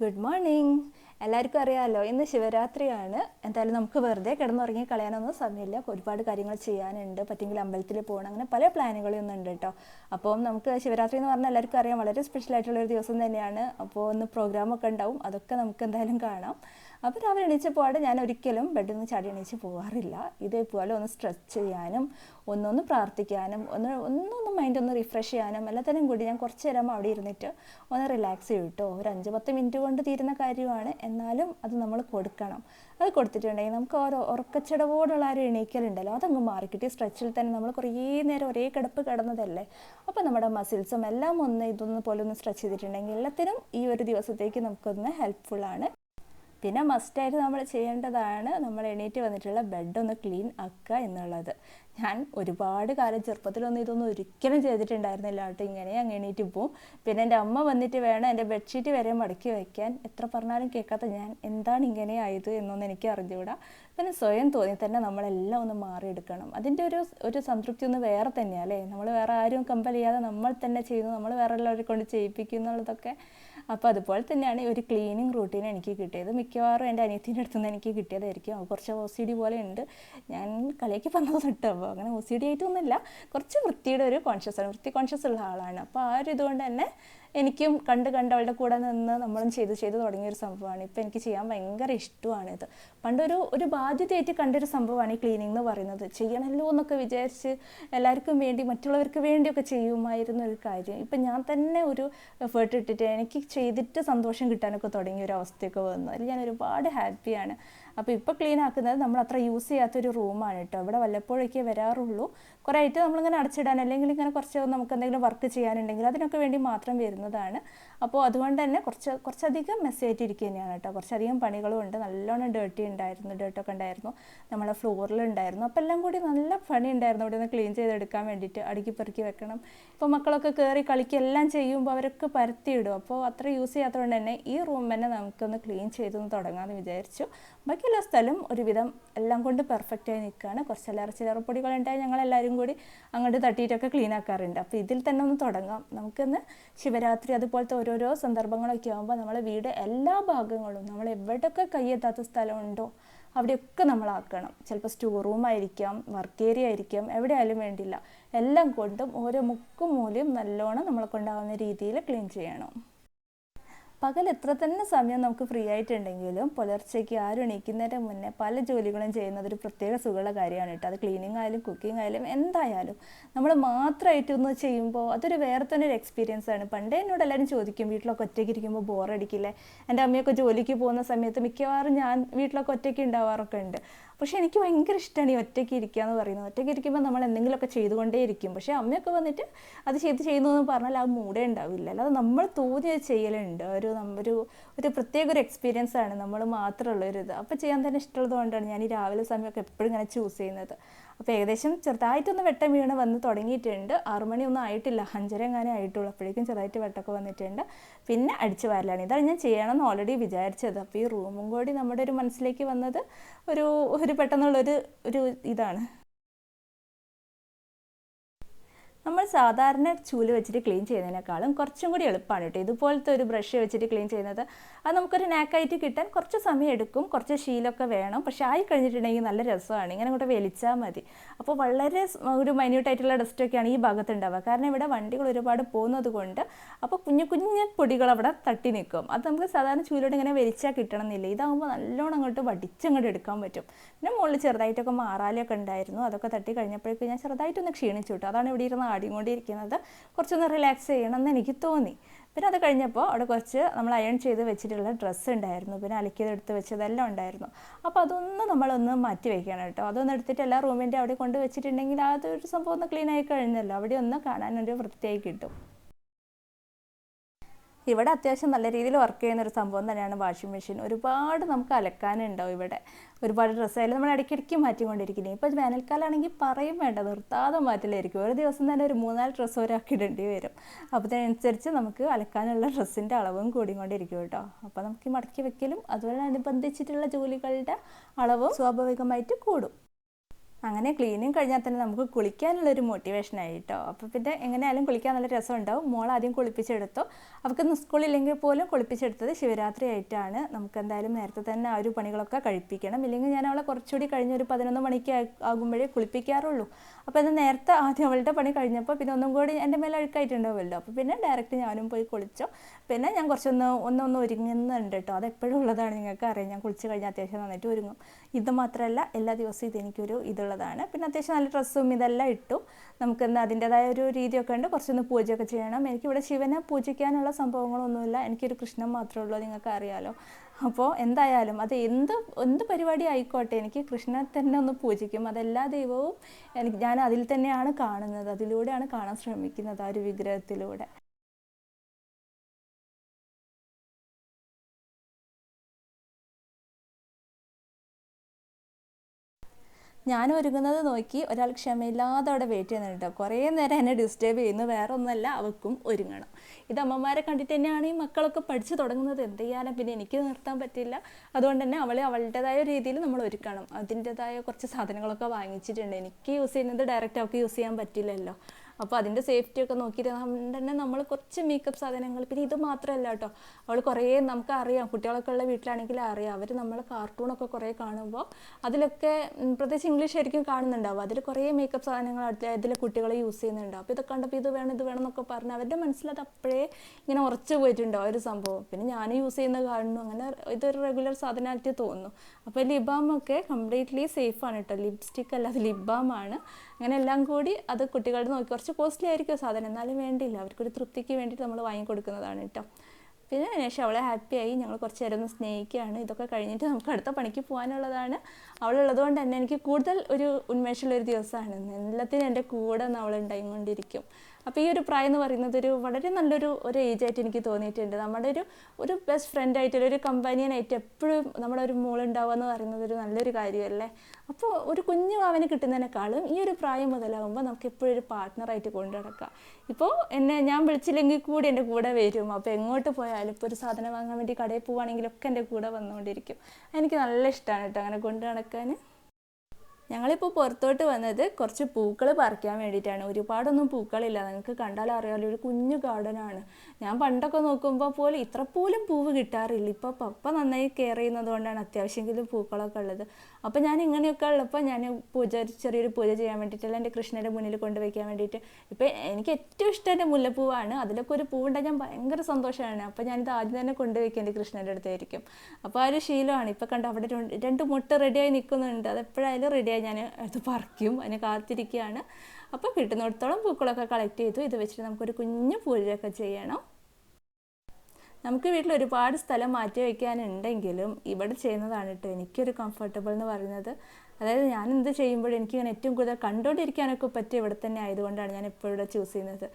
Good morning എല്ലാവർക്കും അറിയാമല്ലോ ഇന്ന് ശിവരാത്രിയാണ്. എന്തായാലും നമുക്ക് വെറുതെ കിടന്നുറങ്ങി കളയാനൊന്നും സമയമില്ല. ഒരുപാട് കാര്യങ്ങൾ ചെയ്യാനുണ്ട്. പറ്റുമെങ്കിൽ അമ്പലത്തിൽ പോകണം. അങ്ങനെ പല പ്ലാനുകളും ഉണ്ട് കേട്ടോ. അപ്പോൾ നമുക്ക് ശിവരാത്രി എന്ന് പറഞ്ഞാൽ എല്ലാവർക്കും അറിയാം. വളരെ സ്പെഷ്യൽ ആയിട്ടുള്ള ഒരു ദിവസം തന്നെയാണ്. അപ്പോൾ ഒന്ന് പ്രോഗ്രാമൊക്കെ ഉണ്ടാവും. അതൊക്കെ നമുക്ക് എന്തായാലും കാണാം. അപ്പോൾ രാവിലെ എണീച്ച പാട് ഞാൻ ഒരിക്കലും ബെഡിൽ നിന്ന് ചാടി എണീച്ച് പോകാറില്ല ഇതേപോലെ ഒന്ന് സ്ട്രെച്ച് ചെയ്യാനും ഒന്നൊന്ന് പ്രാർത്ഥിക്കാനും ഒന്ന് ഒന്നൊന്ന് മൈൻഡ് ഒന്ന് റിഫ്രഷ് ചെയ്യാനും എല്ലാത്തിനും കൂടി ഞാൻ കുറച്ച് നേരം അവിടെ ഇരുന്നിട്ട് ഒന്ന് റിലാക്സ് ചെയ്യും കേട്ടോ ഒരു അഞ്ച് പത്ത് മിനിറ്റ് കൊണ്ട് തീരുന്ന കാര്യമാണ്. എന്നാലും അത് നമ്മൾ കൊടുക്കണം. അത് കൊടുത്തിട്ടുണ്ടെങ്കിൽ നമുക്ക് ഓരോ ഉറക്കച്ചടവോടുള്ള ഒരു എണീക്കലുണ്ടല്ലോ അതങ്ങ് മാറിക്കിട്ടി. സ്ട്രെച്ചിൽ തന്നെ നമ്മൾ കുറേ നേരം ഒരേ കിടപ്പ് കിടന്നതല്ലേ? അപ്പോൾ നമ്മുടെ മസിൽസും എല്ലാം ഒന്ന് ഇതൊന്ന് പോലെ ഒന്ന് സ്ട്രെച്ച് ചെയ്തിട്ടുണ്ടെങ്കിൽ എല്ലാത്തിനും ഈ ഒരു ദിവസത്തേക്ക് നമുക്കൊന്ന് ഹെൽപ്ഫുള്ളാണ് പിന്നെ മസ്റ്റായിട്ട് നമ്മൾ ചെയ്യേണ്ടതാണ് നമ്മൾ എണീറ്റ് വന്നിട്ടുള്ള ബെഡ് ഒന്ന് ക്ലീൻ ആക്കുക എന്നുള്ളത്. ഞാൻ ഒരുപാട് കാലം ചെറുപ്പത്തിലൊന്നും ഇതൊന്നും ഒരിക്കലും ചെയ്തിട്ടുണ്ടായിരുന്നില്ല കേട്ടോ. ഇങ്ങനെ അങ്ങ് എണീറ്റ് പോവും. പിന്നെ എന്റെ അമ്മ വന്നിട്ട് വേണം എന്റെ ബെഡ്ഷീറ്റ് വരെ മടക്കി വയ്ക്കാൻ എത്ര പറഞ്ഞാലും കേൾക്കാത്ത ഞാൻ എന്താണ് ഇങ്ങനെ ആയത് എന്നൊന്നും എനിക്ക് അറിഞ്ഞുകൂടാ. പിന്നെ സ്വയം തോന്നി തന്നെ നമ്മളെല്ലാം ഒന്ന് മാറിയെടുക്കണം. അതിന്റെ ഒരു ഒരു സംതൃപ്തി ഒന്ന് വേറെ തന്നെയാണ് അല്ലേ? നമ്മൾ വേറെ ആരും കമ്പൽ ചെയ്യാതെ നമ്മൾ തന്നെ ചെയ്യുന്നു. നമ്മൾ വേറെ എല്ലാവരെ കൊണ്ട് ചെയ്യിപ്പിക്കും എന്നുള്ളതൊക്കെ അപ്പോൾ അതുപോലെ തന്നെയാണ് ഒരു ക്ലീനിങ് റൂട്ടീൻ എനിക്ക് കിട്ടിയത്. മിക്കവാറും എന്റെ അനിയത്തിന്റെ അടുത്ത് നിന്ന് എനിക്ക് കിട്ടിയതായിരിക്കും. കുറച്ച് ഒ സി ഡി പോലെ ഉണ്ട്. ഞാൻ കളിയാക്കി പറഞ്ഞത് തൊട്ട്. അപ്പോൾ അങ്ങനെ ഒ സി ഡി ആയിട്ടൊന്നുമില്ല. കുറച്ച് വൃത്തിയുടെ ഒരു കോൺഷ്യസ് ആണ്. വൃത്തി കോൺഷ്യസ് ഉള്ള ആളാണ്. അപ്പോൾ ആ ഒരു ഇതുകൊണ്ട് തന്നെ എനിക്കും കണ്ട് കണ്ട് അവളുടെ കൂടെ നിന്ന് നമ്മളും ചെയ്ത് ചെയ്ത് തുടങ്ങിയ ഒരു സംഭവമാണ്. ഇപ്പം എനിക്ക് ചെയ്യാൻ ഭയങ്കര ഇത്. പണ്ടൊരു ഒരു ബാധ്യതയായിട്ട് കണ്ടൊരു സംഭവമാണ് ഈ ക്ലീനിങ് എന്ന് പറയുന്നത്. ചെയ്യണമല്ലോ എന്നൊക്കെ വിചാരിച്ച് എല്ലാവർക്കും വേണ്ടി മറ്റുള്ളവർക്ക് വേണ്ടിയൊക്കെ ചെയ്യുമായിരുന്ന ഒരു കാര്യം. ഇപ്പം ഞാൻ തന്നെ ഒരു എഫേർട്ട് ഇട്ടിട്ട് എനിക്ക് ചെയ്തിട്ട് സന്തോഷം കിട്ടാനൊക്കെ തുടങ്ങിയ ഒരു അവസ്ഥയൊക്കെ വന്നു. അതിൽ ഞാൻ ഒരുപാട് ഹാപ്പിയാണ് അപ്പോൾ ഇപ്പോൾ ക്ലീൻ ആക്കുന്നത് നമ്മൾ അത്ര യൂസ് ചെയ്യാത്തൊരു റൂമാണ് കേട്ടോ. ഇവിടെ വല്ലപ്പോഴൊക്കെ വരാറുള്ളൂ. കുറേ ആയിട്ട് നമ്മളിങ്ങനെ അടച്ചിടാൻ അല്ലെങ്കിൽ ഇങ്ങനെ കുറച്ച് നമുക്ക് എന്തെങ്കിലും വർക്ക് ചെയ്യാനുണ്ടെങ്കിൽ അതിനൊക്കെ വേണ്ടി മാത്രം വരുന്നതാണ്. അപ്പോൾ അതുകൊണ്ട് തന്നെ കുറച്ച് കുറച്ചധികം മെസ്സേജ് ഇരിക്കുക തന്നെയാണ് കേട്ടോ. കുറച്ചധികം പണികളും ഉണ്ട്. നല്ലോണം ഡേർട്ടി ഉണ്ടായിരുന്നു ഡേർട്ടൊക്കെ ഉണ്ടായിരുന്നു. നമ്മളെ ഫ്ലോറിലുണ്ടായിരുന്നു അപ്പോൾ എല്ലാം കൂടി നല്ല പണി ഉണ്ടായിരുന്നു. ഇവിടെ നിന്ന് ക്ലീൻ ചെയ്തെടുക്കാൻ വേണ്ടിയിട്ട് അടുക്കി പെറുക്കി വെക്കണം. ഇപ്പോൾ മക്കളൊക്കെ കയറി കളിക്കുക എല്ലാം ചെയ്യുമ്പോൾ അവരൊക്കെ പരത്തിയിടും. അപ്പോൾ അത്ര യൂസ് ചെയ്യാത്തതുകൊണ്ട് തന്നെ ഈ റൂം തന്നെ നമുക്കൊന്ന് ക്ലീൻ ചെയ്തൊന്ന് തുടങ്ങാമെന്ന് വിചാരിച്ചു. ബാക്കിയുള്ള സ്ഥലം ഒരുവിധം എല്ലാം കൊണ്ട് പെർഫെക്റ്റായി നിൽക്കുകയാണ്. കുറച്ച് ചില്ലറ പൊടികളുണ്ടായി. ഞങ്ങളെല്ലാവരും കൂടി അങ്ങോട്ട് തട്ടിയിട്ടൊക്കെ ക്ലീൻ ആക്കാറുണ്ട്. അപ്പോൾ ഇതിൽ തന്നെ ഒന്ന് തുടങ്ങാം. നമുക്കിന്ന് ശിവരാത്രി അതുപോലത്തെ ഓരോരോ സന്ദർഭങ്ങളൊക്കെ ആകുമ്പോൾ നമ്മളെ വീട് എല്ലാ ഭാഗങ്ങളും നമ്മൾ എവിടെയൊക്കെ കൈയെത്താത്ത സ്ഥലമുണ്ടോ അവിടെയൊക്കെ നമ്മളാക്കണം ചിലപ്പോൾ സ്റ്റോർ റൂം ആയിരിക്കാം വർക്ക് ഏരിയ ആയിരിക്കാം എവിടെയായാലും വേണ്ടില്ല. എല്ലാം കൊണ്ടും ഓരോ മുക്കും മൂലയും നല്ലോണം നമ്മളെ കൊണ്ടാവുന്ന രീതിയിൽ ക്ലീൻ ചെയ്യണം. പകൽ എത്ര തന്നെ സമയം നമുക്ക് ഫ്രീ ആയിട്ടുണ്ടെങ്കിലും പുലർച്ചയ്ക്ക് ആരും എണീക്കുന്നതിന് മുന്നേ പല ജോലികളും ചെയ്യുന്നത് ഒരു പ്രത്യേക സുഖമുള്ള കാര്യമാണ് കേട്ടോ. അത് ക്ലീനിങ് ആയാലും കുക്കിംഗ് ആയാലും എന്തായാലും നമ്മൾ മാത്രമായിട്ടൊന്ന് ചെയ്യുമ്പോൾ അതൊരു വേറെ തന്നെ ഒരു എക്സ്പീരിയൻസ് ആണ്. പണ്ടേ എന്നോട് എല്ലാവരും ചോദിക്കും വീട്ടിലൊക്കെ ഒറ്റയ്ക്ക് ഇരിക്കുമ്പോൾ ബോറടിക്കില്ലേ എന്റെ അമ്മയൊക്കെ ജോലിക്ക് പോകുന്ന സമയത്ത് മിക്കവാറും ഞാൻ വീട്ടിലൊക്കെ ഒറ്റയ്ക്ക് ഉണ്ടാവാറൊക്കെ ഉണ്ട്. പക്ഷേ എനിക്ക് ഭയങ്കര ഇഷ്ടമാണ് ഈ ഒറ്റയ്ക്ക് ഇരിക്കുക എന്ന് പറയുന്നത്. ഒറ്റയ്ക്ക് ഇരിക്കുമ്പോൾ നമ്മൾ എന്തെങ്കിലുമൊക്കെ ചെയ്തുകൊണ്ടേ ഇരിക്കും. പക്ഷേ അമ്മയൊക്കെ വന്നിട്ട് അത് ചെയ്ത് ചെയ്യുന്നു എന്ന് പറഞ്ഞാൽ ആ മൂടേ ഉണ്ടാവില്ല. അല്ലാതെ നമ്മൾ തോന്നിയത് ചെയ്യലുണ്ട്. ഒരു ഒരു ഒരു പ്രത്യേക ഒരു എക്സ്പീരിയൻസ് ആണ്. നമ്മൾ മാത്രമുള്ള ഒരു ഇത്. അപ്പോൾ ചെയ്യാൻ തന്നെ ഇഷ്ടമുള്ളത് കൊണ്ടാണ് ഞാൻ ഈ രാവിലെ സമയമൊക്കെ എപ്പോഴും ഇങ്ങനെ ചൂസ് ചെയ്യുന്നത്. അപ്പോൾ ഏകദേശം ചെറുതായിട്ടൊന്ന് വെട്ടം വീണ് വന്ന് തുടങ്ങിയിട്ടുണ്ട്. ആറു മണിയൊന്നും ആയിട്ടില്ല. അഞ്ചര ആയിട്ടുള്ളപ്പോഴേക്കും ആയിട്ടുള്ളൂ. അപ്പോഴേക്കും ചെറുതായിട്ട് വെട്ടമൊക്കെ വന്നിട്ടുണ്ട്. പിന്നെ അടിച്ചു വാരലാണ്. ഇതാണ് ഞാൻ ചെയ്യണമെന്ന് ഓൾറെഡി വിചാരിച്ചത്. അപ്പോൾ ഈ റൂമും കൂടി നമ്മുടെ ഒരു മനസ്സിലേക്ക് വന്നത് ഒരു ഒരു പെട്ടെന്നുള്ളൊരു ഒരു ഇതാണ്. നമ്മൾ സാധാരണ ചൂൽ വെച്ചിട്ട് ക്ലീൻ ചെയ്യുന്നതിനേക്കാളും കുറച്ചും കൂടി എളുപ്പമാണ് കേട്ടോ. ഇതുപോലത്തെ ഒരു ബ്രഷ് വെച്ചിട്ട് ക്ലീൻ ചെയ്യുന്നത് അത് നമുക്കൊരു നാക്കായിട്ട് കിട്ടാൻ കുറച്ച് സമയം എടുക്കും കുറച്ച് ശീലമൊക്കെ വേണം. പക്ഷേ ആയി കഴിഞ്ഞിട്ടുണ്ടെങ്കിൽ നല്ല രസമാണ്. ഇങ്ങനെ അങ്ങോട്ട് വലിച്ചാൽ മതി. അപ്പോൾ വളരെ ഒരു മൈന്യൂട്ടായിട്ടുള്ള ഡസ്റ്റൊക്കെയാണ് ഈ ഭാഗത്തുണ്ടാവുക. കാരണം ഇവിടെ വണ്ടികൾ ഒരുപാട് പോകുന്നത് കൊണ്ട് അപ്പോൾ കുഞ്ഞു കുഞ്ഞു പൊടികൾ അവിടെ തട്ടി നിൽക്കും. അത് നമുക്ക് സാധാരണ ചൂലോട് ഇങ്ങനെ വലിച്ചാൽ കിട്ടണം എന്നില്ല ഇതാകുമ്പോൾ നല്ലോണം അങ്ങോട്ട് വടിച്ചങ്ങോട്ട് എടുക്കാൻ പറ്റും. പിന്നെ മുകളിൽ ചെറുതായിട്ടൊക്കെ മാറാലൊക്കെ ഉണ്ടായിരുന്നു. അതൊക്കെ തട്ടി കഴിഞ്ഞപ്പോഴേക്കും ഞാൻ ചെറുതായിട്ടൊന്ന് ക്ഷീണിച്ചു കിട്ടും. അതാണ് ഇവിടെ ഇരുന്ന് ആടിക്കൊണ്ടിരിക്കുന്നത് കുറച്ചൊന്ന് റിലാക്സ് ചെയ്യണം എന്ന് എനിക്ക് തോന്നി. പിന്നെ അത് കഴിഞ്ഞപ്പോൾ അവിടെ കുറച്ച് നമ്മൾ അയൺ ചെയ്ത് വെച്ചിട്ടുള്ള ഡ്രസ്സ് ഉണ്ടായിരുന്നു. പിന്നെ അലക്കിയതെടുത്ത് വെച്ചതെല്ലാം ഉണ്ടായിരുന്നു. അപ്പോൾ അതൊന്ന് നമ്മളൊന്ന് മാറ്റി വയ്ക്കണം കേട്ടോ. അതൊന്ന് എടുത്തിട്ട് എല്ലാ റൂമിന്റെ അവിടെ കൊണ്ട് വെച്ചിട്ടുണ്ടെങ്കിൽ അതൊരു സംഭവം ഒന്ന് ക്ലീൻ ആയി കഴിഞ്ഞല്ലോ. അവിടെ ഒന്ന് കാണാനൊരു വൃത്തിയായി കിട്ടും. ഇവിടെ അത്യാവശ്യം നല്ല രീതിയിൽ വർക്ക് ചെയ്യുന്ന ഒരു സംഭവം തന്നെയാണ് വാഷിംഗ് മെഷീൻ ഒരുപാട് നമുക്ക് അലക്കാനുണ്ടാവും ഇവിടെ. ഒരുപാട് ഡ്രസ്സായാലും നമ്മൾ ഇടയ്ക്കിടയ്ക്ക് മാറ്റിക്കൊണ്ടിരിക്കുന്നത് ഇപ്പോൾ വേനൽക്കാലമാണെങ്കിൽ പറയും വേണ്ട നിർത്താതെ മാറ്റിലായിരിക്കും ഒരു ദിവസം തന്നെ ഒരു മൂന്നാൽ ഡ്രസ്സ് ഒരാൾക്ക് വരും. അപ്പോൾ അതിനനുസരിച്ച് നമുക്ക് അലക്കാനുള്ള ഡ്രസ്സിന്റെ അളവും കൂടിക്കൊണ്ടിരിക്കും കേട്ടോ. അപ്പോൾ നമുക്ക് മടക്കി വെക്കലും അതുപോലെ അനുബന്ധിച്ചിട്ടുള്ള ജോലികളുടെ അളവും സ്വാഭാവികമായിട്ട് കൂടും. അങ്ങനെ ക്ലീനിങ് കഴിഞ്ഞാൽ തന്നെ നമുക്ക് കുളിക്കാനുള്ളൊരു മോട്ടിവേഷനായി ആയിട്ടോ. അപ്പോൾ പിന്നെ എങ്ങനെയായാലും കുളിക്കാൻ നല്ല രസമുണ്ടാവും. മോൾ ആദ്യം കുളിപ്പിച്ചെടുത്തു. അവർക്ക് സ്കൂളില്ലെങ്കിൽ പോലും കുളിപ്പിച്ചെടുത്തത് ശിവരാത്രി ആയിട്ടാണ്. നമുക്ക് എന്തായാലും നേരത്തെ തന്നെ ആ ഒരു പണികളൊക്കെ കഴിപ്പിക്കണം. ഇല്ലെങ്കിൽ ഞാൻ അവളെ കുറച്ചുകൂടി കഴിഞ്ഞ ഒരു പതിനൊന്ന് മണിക്ക് ആകുമ്പോഴേ കുളിപ്പിക്കാറുള്ളൂ. അപ്പോൾ അത് നേരത്തെ ആദ്യം അവളുടെ പണി കഴിഞ്ഞപ്പോൾ പിന്നെ ഒന്നും കൂടി എന്റെ മേലെ അഴുക്കായിട്ടുണ്ടാവുമല്ലോ. അപ്പോൾ പിന്നെ ഡയറക്റ്റ് ഞാനും പോയി കുളിച്ചു. പിന്നെ ഞാൻ കുറച്ചൊന്ന് ഒന്നൊന്ന് ഒരുങ്ങുന്നുണ്ട് കേട്ടോ അത് എപ്പോഴും ഉള്ളതാണ് നിങ്ങൾക്ക് അറിയാം. ഞാൻ കുളിച്ച് കഴിഞ്ഞാൽ അത്യാവശ്യം നന്നായിട്ട് ഒരുങ്ങും. ഇത് മാത്രമല്ല എല്ലാ ദിവസവും ഇത് എനിക്കൊരു ഇതുള്ളതാണ്. പിന്നെ അത്യാവശ്യം നല്ല ഡ്രസ്സും ഇതെല്ലാം ഇട്ടു. നമുക്കെന്ന് അതിന്റെതായ ഒരു രീതിയൊക്കെ ഉണ്ട്. കുറച്ചൊന്ന് പൂജയൊക്കെ ചെയ്യണം. എനിക്കിവിടെ ശിവനെ പൂജിക്കാനുള്ള സംഭവങ്ങളൊന്നുമില്ല. എനിക്കൊരു കൃഷ്ണൻ മാത്രമേ ഉള്ളൂ നിങ്ങൾക്ക് അറിയാലോ. അപ്പോൾ എന്തായാലും അത് എന്ത് എന്ത് പരിപാടി ആയിക്കോട്ടെ എനിക്ക് കൃഷ്ണനെ തന്നെ ഒന്ന് പൂജിക്കും. അതെല്ലാ ദൈവവും എനിക്ക് ഞാൻ അതിൽ തന്നെയാണ് കാണുന്നത്. അതിലൂടെയാണ് കാണാൻ ശ്രമിക്കുന്നത് ആ ഒരു വിഗ്രഹത്തിലൂടെ. ഞാൻ ഒരുങ്ങുന്നത് നോക്കി ഒരാൾ ക്ഷമയില്ലാതെ അവിടെ വെയിറ്റ് ചെയ്യുന്നുണ്ട് കുറേ നേരം എന്നെ ഡിസ്റ്റേബ് ചെയ്യുന്നു. വേറെ ഒന്നല്ല അവക്കും ഒരുങ്ങണം. ഇത് അമ്മമാരെ കണ്ടിട്ട് തന്നെയാണ് ഈ മക്കളൊക്കെ പഠിച്ചു തുടങ്ങുന്നത്. എന്ത് ചെയ്യാനും? പിന്നെ എനിക്ക് നിർത്താൻ പറ്റില്ല. അതുകൊണ്ട് തന്നെ അവളെ അവളുടേതായ രീതിയിൽ നമ്മൾ ഒരുക്കണം. അതിന്റെതായ കുറച്ച് സാധനങ്ങളൊക്കെ വാങ്ങിച്ചിട്ടുണ്ട്. എനിക്ക് യൂസ് ചെയ്യുന്നത് ഡയറക്റ്റ് അവൾക്ക് യൂസ് ചെയ്യാൻ പറ്റില്ലല്ലോ. അപ്പോൾ അതിന്റെ സേഫ്റ്റി ഒക്കെ നോക്കിയിട്ട് തന്നെ നമ്മൾ കുറച്ച് മേക്കപ്പ് സാധനങ്ങൾ പിന്നെ ഇത് മാത്രമല്ല കേട്ടോ അവൾ കുറേ നമുക്ക് അറിയാം. കുട്ടികളൊക്കെ ഉള്ള വീട്ടിലാണെങ്കിൽ അറിയാം. അവർ നമ്മൾ കാർട്ടൂണൊക്കെ കുറേ കാണുമ്പോൾ അതിലൊക്കെ പ്രത്യേകിച്ച് ഇംഗ്ലീഷ് ആയിരിക്കും കാണുന്നുണ്ടാവും അതിൽ കുറേ മേക്കപ്പ് സാധനങ്ങൾ അതിൽ കുട്ടികൾ യൂസ് ചെയ്യുന്നുണ്ടാവും. അപ്പോൾ ഇതൊക്കെ കണ്ടപ്പോൾ ഇത് വേണം ഇത് വേണം എന്നൊക്കെ പറഞ്ഞ് അവരുടെ മനസ്സിൽ അത് അപ്പോഴേ ഇങ്ങനെ ഉറച്ചു പോയിട്ടുണ്ടാവും ഒരു സംഭവം. പിന്നെ ഞാൻ യൂസ് ചെയ്യുന്ന കാണുന്നു. അങ്ങനെ ഇതൊരു റെഗുലർ സാധനമായിട്ട് തോന്നുന്നു. അപ്പോൾ ലിബാമൊക്കെ കംപ്ലീറ്റ്ലി സേഫാണ് കേട്ടോ ലിപ്സ്റ്റിക് അല്ലാതെ ലിബാമാണ് അങ്ങനെ എല്ലാം കൂടി അത് കുട്ടികളുടെ നോക്കി കുറച്ച് കോസ്റ്റ്ലി ആയിരിക്കും സാധനം. എന്നാലും വേണ്ടിയില്ല. അവർക്കൊരു തൃപ്തിക്ക് വേണ്ടിയിട്ട് നമ്മൾ വാങ്ങിക്കൊടുക്കുന്നതാണ് കേട്ടോ. പിന്നെ അതിനുശേഷം അവളെ ഹാപ്പിയായി ഞങ്ങൾ കുറച്ച് നേരം ഒന്ന് സ്നേഹിക്കുകയാണ്. ഇതൊക്കെ കഴിഞ്ഞിട്ട് നമുക്ക് അടുത്ത പണിക്ക് പോകാനുള്ളതാണ്. അവളുള്ളത് കൊണ്ട് തന്നെ എനിക്ക് കൂടുതൽ ഒരു ഉന്മേഷമുള്ള ഒരു ദിവസമാണ്. എല്ലാത്തിനും എന്റെ കൂടെ ഒന്ന് അവൾ ഉണ്ടായിക്കൊണ്ടിരിക്കും. അപ്പോൾ ഈ ഒരു പ്രായം എന്ന് പറയുന്നത് ഒരു വളരെ നല്ലൊരു ഒരു ഏജ് ആയിട്ട് എനിക്ക് തോന്നിയിട്ടുണ്ട്. നമ്മുടെ ഒരു ഒരു ബെസ്റ്റ് ഫ്രണ്ട് ആയിട്ട് ഒരു കമ്പാനിയനായിട്ട് എപ്പോഴും നമ്മുടെ ഒരു മോളുണ്ടാവുക എന്ന് പറയുന്നത് ഒരു നല്ലൊരു കാര്യമല്ലേ? അപ്പോൾ ഒരു കുഞ്ഞു അവന് കിട്ടുന്നതിനേക്കാളും ഈ ഒരു പ്രായം മുതലാകുമ്പോൾ നമുക്ക് എപ്പോഴും ഒരു പാർട്ട്ണറായിട്ട് കൊണ്ടു നടക്കാം. ഇപ്പോൾ എന്നെ ഞാൻ വിളിച്ചില്ലെങ്കിൽ കൂടി എന്റെ കൂടെ വരും. അപ്പോൾ എങ്ങോട്ട് പോയാലും ഇപ്പോൾ ഒരു സാധനം വാങ്ങാൻ വേണ്ടി കടയിൽ പോവുകയാണെങ്കിലൊക്കെ എന്റെ കൂടെ വന്നുകൊണ്ടിരിക്കും. എനിക്ക് നല്ല ഇഷ്ടമാണ് കേട്ടോ അങ്ങനെ കൊണ്ടു നടക്കാൻ ഞങ്ങളിപ്പോൾ പുറത്തോട്ട് വന്നത് കുറച്ച് പൂക്കൾ പറിക്കാൻ വേണ്ടിയിട്ടാണ്. ഒരുപാടൊന്നും പൂക്കളില്ല. നിങ്ങൾക്ക് കണ്ടാൽ അറിയാമല്ലോ ഒരു കുഞ്ഞു ഗാർഡനാണ് ഞാൻ പണ്ടൊക്കെ നോക്കുമ്പോൾ പോലും ഇത്ര പോലും പൂവ് കിട്ടാറില്ല. ഇപ്പോൾ പപ്പ നന്നായി കെയർ ചെയ്യുന്നത് കൊണ്ടാണ് അത്യാവശ്യമെങ്കിലും പൂക്കളൊക്കെ ഉള്ളത്. അപ്പോൾ ഞാൻ ഇങ്ങനെയൊക്കെ ഉള്ളപ്പോൾ ഞാൻ പൂജ ചെറിയൊരു പൂജ ചെയ്യാൻ വേണ്ടിയിട്ടല്ല എന്റെ കൃഷ്ണന്റെ മുന്നിൽ കൊണ്ടുവയ്ക്കാൻ വേണ്ടിയിട്ട്. ഇപ്പോൾ എനിക്ക് ഏറ്റവും ഇഷ്ടം എന്റെ മുല്ലപ്പൂവാണ്. അതിലൊക്കെ ഒരു പൂവുണ്ടെങ്കിൽ ഞാൻ ഭയങ്കര സന്തോഷമാണ് അപ്പോൾ ഞാനിത് ആദ്യം തന്നെ കൊണ്ടുവയ്ക്കും എന്റെ കൃഷ്ണന്റെ അടുത്തായിരിക്കും. അപ്പോൾ ആ ഒരു ശീലമാണ്. ഇപ്പോൾ കണ്ട അവിടെ രണ്ട് മുട്ട റെഡിയായി നിൽക്കുന്നുണ്ട് അത് എപ്പോഴായാലും റെഡിയായി ഞാൻ അത് പറിക്കും അതിനെ കാത്തിരിക്കുകയാണ്. അപ്പോൾ കിട്ടുന്നിടത്തോളം പൂക്കളൊക്കെ കളക്ട് ചെയ്തു. ഇത് വെച്ചിട്ട് നമുക്കൊരു കുഞ്ഞു പൂജയൊക്കെ ചെയ്യണം. നമുക്ക് വീട്ടിൽ ഒരുപാട് സ്ഥലം മാറ്റി വയ്ക്കാനുണ്ടെങ്കിലും ഇവിടെ ചെയ്യുന്നതാണ് കേട്ടോ എനിക്കൊരു കംഫർട്ടബിൾ എന്ന് പറയുന്നത്. അതായത് ഞാൻ എന്ത് ചെയ്യുമ്പോഴും എനിക്കിങ്ങനെ ഏറ്റവും കൂടുതൽ കണ്ടുകൊണ്ടിരിക്കാനൊക്കെ പറ്റിയ ഇവിടെ തന്നെ ആയതുകൊണ്ടാണ് ഞാൻ എപ്പോഴും ഇവിടെ ചൂസ് ചെയ്യുന്നത്.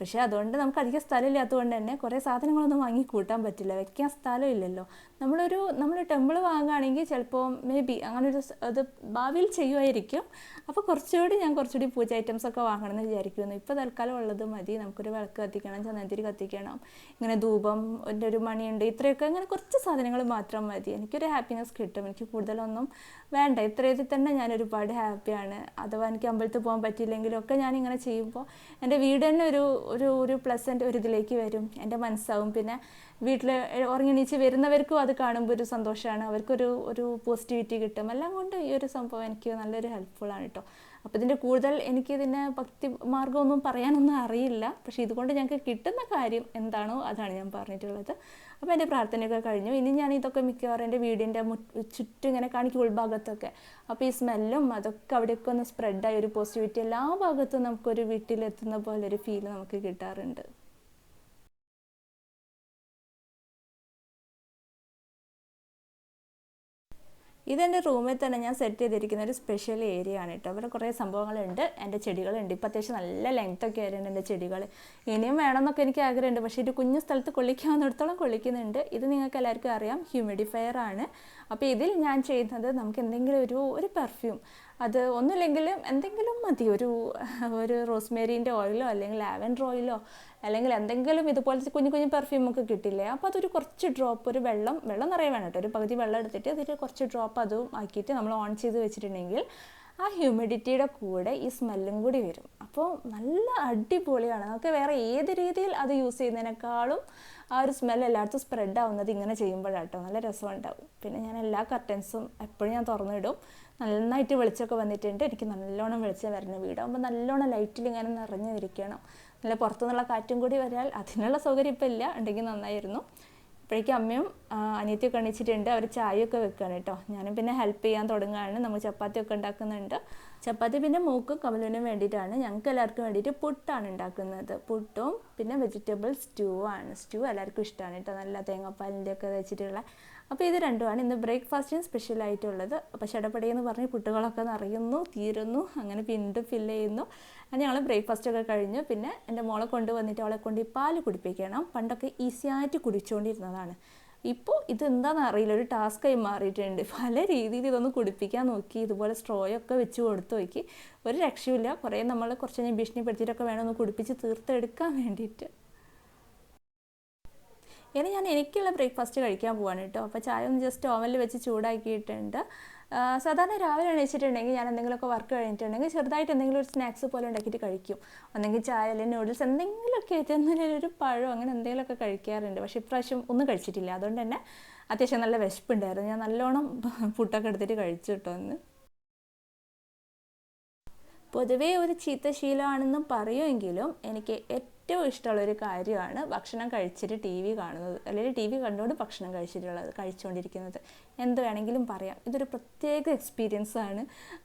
പക്ഷേ അതുകൊണ്ട് നമുക്ക് അധികം സ്ഥലമില്ലാത്തതുകൊണ്ട് തന്നെ കുറേ സാധനങ്ങളൊന്നും വാങ്ങി കൂട്ടാൻ പറ്റില്ല. വെക്കാൻ സ്ഥലം ഇല്ലല്ലോ. നമ്മളൊരു നമ്മൾ ടെമ്പിൾ വാങ്ങുകയാണെങ്കിൽ ചിലപ്പോൾ മേ ബി അങ്ങനൊരു അത് ഭാവിയിൽ ചെയ്യുമായിരിക്കും. അപ്പോൾ കുറച്ചുകൂടി ഞാൻ കുറച്ചുകൂടി പൂജ ഐറ്റംസ് ഒക്കെ വാങ്ങണം എന്ന് വിചാരിക്കുന്നു. ഇപ്പോൾ തൽക്കാലം ഉള്ളത് മതി. നമുക്കൊരു വിളക്ക് കത്തിക്കണം ചന്ദനത്തിരി കത്തിക്കണം ഇങ്ങനെ ധൂപം എന്റെ ഒരു മണിയുണ്ട് ഇത്രയൊക്കെ. അങ്ങനെ കുറച്ച് സാധനങ്ങൾ മാത്രം മതി. എനിക്കൊരു ഹാപ്പിനെസ് കിട്ടും. എനിക്ക് കൂടുതലൊന്നും വേണ്ട. ഇത്രയതിൽ തന്നെ ഞാൻ ഒരുപാട് ഹാപ്പിയാണ് അഥവാ എനിക്ക് അമ്പലത്തിൽ പോകാൻ പറ്റിയില്ലെങ്കിലും ഒക്കെ ഞാൻ ഇങ്ങനെ ചെയ്യുമ്പോൾ എന്റെ വീട് തന്നെ ഒരു ഒരു ഒരു പ്ലസന്റ് ഒരു ഇതിലേക്ക് വരും. എന്റെ മനസ്സാവും. പിന്നെ വീട്ടിൽ ഉറങ്ങിണീച്ച് വരുന്നവർക്കും അത് കാണുമ്പോൾ ഒരു സന്തോഷമാണ് അവർക്കൊരു ഒരു പോസിറ്റിവിറ്റി കിട്ടും. എല്ലാം കൊണ്ട് ഈ ഒരു സംഭവം എനിക്ക് നല്ലൊരു ഹെൽപ്ഫുള്ളാണ് കേട്ടോ അപ്പോൾ ഇതിന്റെ കൂടുതൽ എനിക്കിതിനെ ഭക്തി മാർഗമൊന്നും പറയാനൊന്നും അറിയില്ല. പക്ഷേ ഇതുകൊണ്ട് ഞങ്ങൾക്ക് കിട്ടുന്ന കാര്യം എന്താണോ അതാണ് ഞാൻ പറഞ്ഞിട്ടുള്ളത്. അപ്പോൾ എന്റെ പ്രാർത്ഥനയൊക്കെ കഴിഞ്ഞു. ഇനി ഞാൻ ഇതൊക്കെ മിക്കവാറും എന്റെ വീടിന്റെ ചുറ്റും ഇങ്ങനെ കാണിക്കും ഉൾഭാഗത്തൊക്കെ. അപ്പോൾ ഈ സ്മെല്ലും അതൊക്കെ അവിടെയൊക്കെ ഒന്ന് സ്പ്രെഡായി ഒരു പോസിറ്റിവിറ്റി എല്ലാ ഭാഗത്തും നമുക്കൊരു വീട്ടിലെത്തുന്ന പോലെ ഒരു ഫീൽ നമുക്ക് കിട്ടാറുണ്ട്. ഇതെന്റെ റൂമിൽ തന്നെ ഞാൻ സെറ്റ് ചെയ്തിരിക്കുന്ന ഒരു സ്പെഷ്യൽ ഏരിയ ആണ് കേട്ടോ. അവിടെ കുറേ സംഭവങ്ങളുണ്ട് എന്റെ ചെടികളുണ്ട്. ഇപ്പോൾ അത്യാവശ്യം നല്ല ലെങ്ത് ഒക്കെ ആയിരുന്നു എന്റെ ചെടികൾ. ഇനിയും വേണമെന്നൊക്കെ എനിക്ക് ആഗ്രഹമുണ്ട്. പക്ഷേ ഇത് കുഞ്ഞു സ്ഥലത്ത് കൊള്ളിക്കാവുന്നിടത്തോളം കൊള്ളിക്കുന്നുണ്ട്. ഇത് നിങ്ങൾക്ക് എല്ലാവർക്കും അറിയാം ഹ്യൂമിഡിഫയർ ആണ്. അപ്പോൾ ഇതിൽ ഞാൻ ചെയ്യുന്നത് നമുക്ക് എന്തെങ്കിലും ഒരു ഒരു പെർഫ്യൂം അത് ഒന്നുമില്ലെങ്കിലും എന്തെങ്കിലും മതി. ഒരു ഒരു റോസ്മേരീന്റെ ഓയിലോ അല്ലെങ്കിൽ ലാവൻഡർ ഓയിലോ അല്ലെങ്കിൽ എന്തെങ്കിലും ഇതുപോലത്തെ കുഞ്ഞു കുഞ്ഞു പെർഫ്യൂമൊക്കെ കിട്ടില്ലേ അപ്പോൾ അതൊരു കുറച്ച് ഡ്രോപ്പ് ഒരു വെള്ളം വെള്ളം നിറയെ വേണം കേട്ടോ. ഒരു പകുതി വെള്ളം എടുത്തിട്ട് അതിൽ കുറച്ച് ഡ്രോപ്പ് അതും ആക്കിയിട്ട് നമ്മൾ ഓൺ ചെയ്ത് വെച്ചിട്ടുണ്ടെങ്കിൽ ആ ഹ്യൂമിഡിറ്റിയുടെ കൂടെ ഈ സ്മെല്ലും കൂടി വരും. അപ്പോൾ നല്ല അടിപൊളിയാണ്. നമുക്ക് വേറെ ഏത് രീതിയിൽ അത് യൂസ് ചെയ്യുന്നതിനേക്കാളും ആ ഒരു സ്മെൽ എല്ലായിടത്തും സ്പ്രെഡ് ആവുന്നത് ഇങ്ങനെ ചെയ്യുമ്പോഴാട്ടോ നല്ല രസമുണ്ടാവും. പിന്നെ ഞാൻ എല്ലാ കർട്ടൻസും എപ്പോഴും ഞാൻ തുറന്നിടും. നന്നായിട്ട് വെളിച്ചമൊക്കെ വന്നിട്ടുണ്ട്. എനിക്ക് നല്ലോണം വെളിച്ചം വരുന്ന വീടാകുമ്പോൾ നല്ലോണം ലൈറ്റിൽ ഇങ്ങനെ നിറഞ്ഞു ഇരിക്കണം നല്ല പുറത്തുനിന്നുള്ള കാറ്റും കൂടി വരാൽ അതിനുള്ള സൗകര്യം ഇപ്പം ഇല്ല. ഉണ്ടെങ്കിൽ നന്നായിരുന്നു. അപ്പോഴേക്കും അമ്മയും അനിയത്തിയൊക്കെ എണീച്ചിട്ടുണ്ട്. അവർ ചായയൊക്കെ വെക്കുകയാണ് കേട്ടോ. ഞാനും പിന്നെ ഹെൽപ്പ് ചെയ്യാൻ തുടങ്ങുകയാണ്. നമ്മൾ ചപ്പാത്തിയൊക്കെ ഉണ്ടാക്കുന്നുണ്ട്. ചപ്പാത്തി പിന്നെ മൂക്ക് കമലിനും വേണ്ടിയിട്ടാണ്. ഞങ്ങൾക്ക് എല്ലാവർക്കും വേണ്ടിയിട്ട് പുട്ടാണ് ഉണ്ടാക്കുന്നത്. പുട്ടും പിന്നെ വെജിറ്റബിൾ സ്റ്റൂ ആണ്. സ്റ്റൂ എല്ലാവർക്കും ഇഷ്ടമാണ് കേട്ടോ. നല്ല തേങ്ങാപ്പാലിന്റെ ഒക്കെ വെച്ചിട്ടുള്ള അപ്പോൾ ഇത് രണ്ടുമാണ്. ഇന്ന് ബ്രേക്ക്ഫാസ്റ്റിന് സ്പെഷ്യൽ ആയിട്ടുള്ളത്. അപ്പോൾ ചടപടി എന്ന് പറഞ്ഞ് പുട്ടുകളൊക്കെ നിറയുന്നു തീരുന്നു അങ്ങനെ വീണ്ടും ഫില്ല് ചെയ്യുന്നു. ഞങ്ങൾ ബ്രേക്ക്ഫാസ്റ്റ് ഒക്കെ കഴിഞ്ഞു. പിന്നെ എന്റെ മോളെ കൊണ്ടുവന്നിട്ട് അവളെ കൊണ്ട് ഈ പാൽ കുടിപ്പിക്കണം. പണ്ടൊക്കെ ഈസിയായിട്ട് കുടിച്ചുകൊണ്ടിരുന്നതാണ് ഇപ്പോൾ ഇത് എന്താണെന്ന് അറിയില്ല. ഒരു ടാസ്ക്കായി മാറിയിട്ടുണ്ട്. പല രീതിയിൽ ഇതൊന്ന് കുടിപ്പിക്കാൻ നോക്കി. ഇതുപോലെ സ്ട്രോയൊക്കെ വെച്ച് കൊടുത്തു നോക്കി. ഒരു രക്ഷയുമില്ല. കുറേ നമ്മൾ കുറച്ച് ഭീഷണിപ്പെടുത്തിയിട്ടൊക്കെ വേണം ഒന്ന് കുടിപ്പിച്ച് തീർത്തെടുക്കാൻ വേണ്ടിയിട്ട്. ഇനി ഞാൻ എനിക്കുള്ള ബ്രേക്ക്ഫാസ്റ്റ് കഴിക്കാൻ പോവാണ് കേട്ടോ. അപ്പോൾ ചായ ഒന്ന് ജസ്റ്റ് ഓവനിൽ വെച്ച് ചൂടാക്കിയിട്ടുണ്ട്. സാധാരണ രാവിലെ എണീച്ചിട്ടുണ്ടെങ്കിൽ ഞാൻ എന്തെങ്കിലുമൊക്കെ വർക്ക് കഴിഞ്ഞിട്ടുണ്ടെങ്കിൽ ചെറുതായിട്ട് എന്തെങ്കിലും ഒരു സ്നാക്സ് പോലെ ഉണ്ടാക്കിയിട്ട് കഴിക്കും. ഒന്നെങ്കിൽ ചായ അല്ലെങ്കിൽ നൂഡിൽസ് എന്തെങ്കിലുമൊക്കെ ആയിട്ട് ഒരു പഴം അങ്ങനെ എന്തെങ്കിലുമൊക്കെ കഴിക്കാറുണ്ട്. പക്ഷേ ഇപ്രാവശ്യം ഒന്നും കഴിച്ചിട്ടില്ല. അതുകൊണ്ട് തന്നെ അത്യാവശ്യം നല്ല വിശപ്പുണ്ടായിരുന്നു. ഞാൻ നല്ലോണം ഫുഡൊക്കെ എടുത്തിട്ട് കഴിച്ചു കേട്ടോ ഒന്ന് പൊതുവേ ഒരു ചീത്ത ശീലമാണെന്നും പറയുമെങ്കിലും എനിക്ക് ഏറ്റവും ഇഷ്ടമുള്ളൊരു കാര്യമാണ് ഭക്ഷണം കഴിച്ചിട്ട് ടി വി കാണുന്നത്. അല്ലെങ്കിൽ ടി വി കണ്ടുകൊണ്ട് ഭക്ഷണം കഴിച്ചിട്ടുള്ളത് കഴിച്ചുകൊണ്ടിരിക്കുന്നത് എന്ത് വേണമെങ്കിലും പറയാം. ഇതൊരു പ്രത്യേക എക്സ്പീരിയൻസ് ആണ്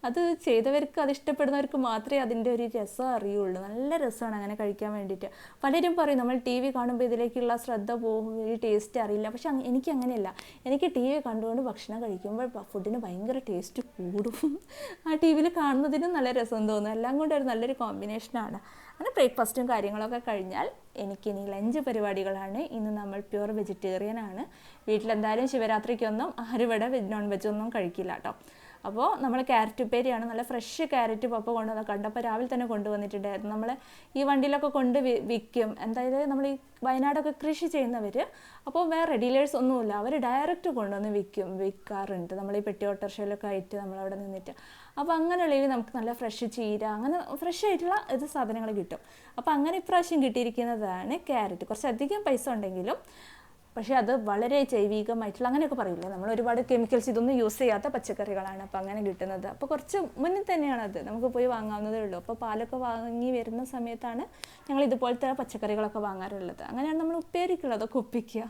അത് ചെയ്തവർക്ക് അത് ഇഷ്ടപ്പെടുന്നവർക്ക് മാത്രമേ അതിന്റെ ഒരു രസം അറിയുള്ളൂ. നല്ല രസമാണ് അങ്ങനെ കഴിക്കാൻ വേണ്ടിയിട്ട്. പലരും പറയും നമ്മൾ ടി വി കാണുമ്പോൾ ഇതിലേക്കുള്ള ശ്രദ്ധ പോകും ഈ ടേസ്റ്റ് അറിയില്ല. പക്ഷെ എനിക്ക് അങ്ങനെയല്ല എനിക്ക് ടി വി കണ്ടുകൊണ്ട് ഭക്ഷണം കഴിക്കുമ്പോൾ ഫുഡിന് ഭയങ്കര ടേസ്റ്റ് കൂടും. ആ ടി വിയിൽ കാണുന്നതിനും നല്ല രസം തോന്നും. എല്ലാം കൊണ്ടൊരു നല്ലൊരു കോമ്പിനേഷനാണ്. അങ്ങനെ ബ്രേക്ക്ഫാസ്റ്റും കാര്യങ്ങളൊക്കെ കഴിഞ്ഞാൽ എനിക്കിനി ലഞ്ച് പരിപാടികളാണ്. ഇന്ന് നമ്മൾ പ്യുവർ വെജിറ്റേറിയൻ ആണ് വീട്ടിലെന്തായാലും ശിവരാത്രിക്കൊന്നും ആരും ഇവിടെ നോൺ വെജ് ഒന്നും കഴിക്കില്ല കേട്ടോ അപ്പോൾ നമ്മൾ ക്യാരറ്റ് ഉപ്പേരിയാണ് നല്ല ഫ്രഷ് ക്യാരറ്റ് പപ്പ കൊണ്ടുവന്ന കണ്ടപ്പോൾ രാവിലെ തന്നെ കൊണ്ടുവന്നിട്ടുണ്ടായിരുന്നു. നമ്മൾ ഈ വണ്ടിയിലൊക്കെ കൊണ്ട് വിൽക്കും എന്തായാലും നമ്മൾ ഈ വയനാടൊക്കെ കൃഷി ചെയ്യുന്നവർ അപ്പോൾ വേറെ ഡീലേഴ്സ് ഒന്നുമില്ല. അവർ ഡയറക്റ്റ് കൊണ്ടുവന്ന് വിൽക്കും വിൽക്കാറുണ്ട് നമ്മൾ ഈ പെട്ടി ഓട്ടോറിക്ഷയിലൊക്കെ ആയിട്ട് നമ്മളവിടെ നിന്നിട്ട്. അപ്പോൾ അങ്ങനെയുള്ളതിൽ നമുക്ക് നല്ല ഫ്രഷ് ചീര അങ്ങനെ ഫ്രഷ് ആയിട്ടുള്ള ഇത് സാധനങ്ങൾ കിട്ടും. അപ്പോൾ അങ്ങനെ ഇപ്രാവശ്യം കിട്ടിയിരിക്കുന്നതാണ് ക്യാരറ്റ് കുറച്ചധികം പൈസ ഉണ്ടെങ്കിലും പക്ഷേ അത് വളരെ ജൈവികമായിട്ടുള്ള അങ്ങനെയൊക്കെ പറയില്ല? നമ്മൾ ഒരുപാട് കെമിക്കൽസ് ഇതൊന്നും യൂസ് ചെയ്യാത്ത പച്ചക്കറികളാണ് അപ്പോൾ അങ്ങനെ കിട്ടുന്നത്. അപ്പോൾ കുറച്ച് മുന്നിൽ തന്നെയാണ് അത്. നമുക്ക് പോയി വാങ്ങാവുന്നതേ ഉള്ളൂ. അപ്പോൾ പാലൊക്കെ വാങ്ങി വരുന്ന സമയത്താണ് ഞങ്ങൾ ഇതുപോലത്തെ പച്ചക്കറികളൊക്കെ വാങ്ങാറുള്ളത്. അങ്ങനെയാണ് നമ്മൾ ഉപ്പേരിക്കുള്ളതൊക്കെ ഒപ്പിക്കുക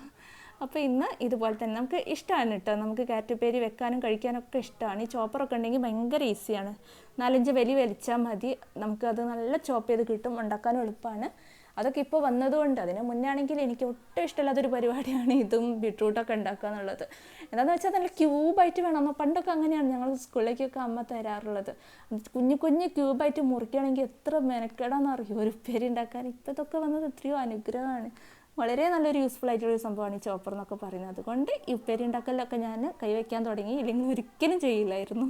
അപ്പോൾ ഇന്ന് ഇതുപോലെ തന്നെ നമുക്ക് ഇഷ്ടമാണ് കേട്ടോ. നമുക്ക് കാറ്റുപേരി വെക്കാനും കഴിക്കാനൊക്കെ ഇഷ്ടമാണ്. ഈ ചോപ്പറൊക്കെ ഉണ്ടെങ്കിൽ ഭയങ്കര ഈസിയാണ് നാലഞ്ച് വലി വലിച്ചാൽ മതി. നമുക്കത് നല്ല ചോപ്പ് ചെയ്ത് കിട്ടും. ഉണ്ടാക്കാനും എളുപ്പമാണ്. അതൊക്കെ ഇപ്പോൾ വന്നതുകൊണ്ട് അതിന് മുന്നേ ആണെങ്കിൽ എനിക്ക് ഒട്ടും ഇഷ്ടമില്ലാത്തൊരു പരിപാടിയാണ് ഇതും ബീട്രൂട്ടൊക്കെ ഉണ്ടാക്കുക എന്നുള്ളത്. എന്താണെന്ന് വെച്ചാൽ നല്ല ക്യൂബായിട്ട് വേണം. പണ്ടൊക്കെ അങ്ങനെയാണ് ഞങ്ങൾ സ്കൂളിലേക്കൊക്കെ അമ്മ തരാറുള്ളത്. കുഞ്ഞു കുഞ്ഞു ക്യൂബായിട്ട് മുറിക്കുകയാണെങ്കിൽ എത്ര മെനക്കെടാന്ന് അറിയോ? ഒരു പേര് ഉണ്ടാക്കാൻ ഇപ്പോൾ ഇതൊക്കെ വന്നത് എത്രയോ അനുഗ്രഹമാണ്. വളരെ നല്ലൊരു യൂസ്ഫുൾ ആയിട്ടുള്ള ഒരു സംഭവമാണ് ഈ ചോപ്പർ എന്നൊക്കെ പറയുന്നത്. അതുകൊണ്ട് ഈ ഉപ്പേരി ഉണ്ടാക്കലൊക്കെ ഞാൻ കൈവയ്ക്കാൻ തുടങ്ങി. ഇല്ലെങ്കിൽ ഒരിക്കലും ചെയ്യില്ലായിരുന്നു.